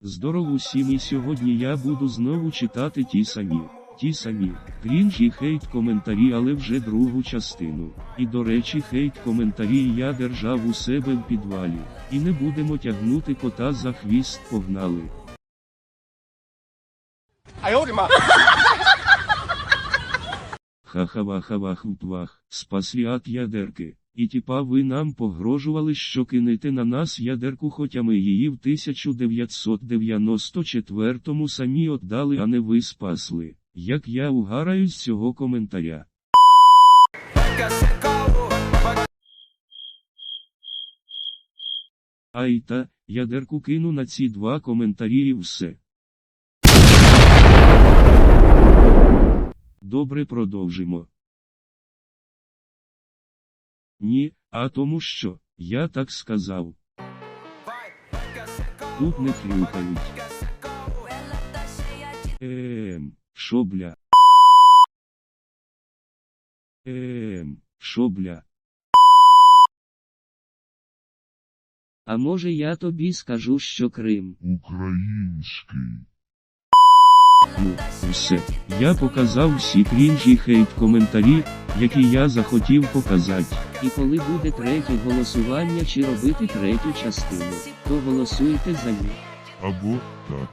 Здоров усім і сьогодні я буду знову читати ті самі, ті самі, крінж і хейт коментарі, але вже другу частину. І до речі, хейт коментарі я держав у себе в підвалі, і не будемо тягнути кота за хвіст погнали. Хахавахавахупвах, спасіат ядерки. І тіпа ви нам погрожували, що кинете на нас ядерку, хоча ми її в 1994-му самі отдали, а не ви спасли. Як я угараю з цього коментаря. Ай та, ядерку кину на ці два коментарі і все. Добре продовжимо. Ні, а тому що, я так сказав. Тут не хлюпають. Ем, шо бля? Ем, шо бля? А може я тобі скажу, що Крим. Український. Ну, все. Я показав всі крінжі хейт коментарі, які я захотів показати. І коли буде третє голосування чи робити третю частину, то голосуйте за ні. Або так.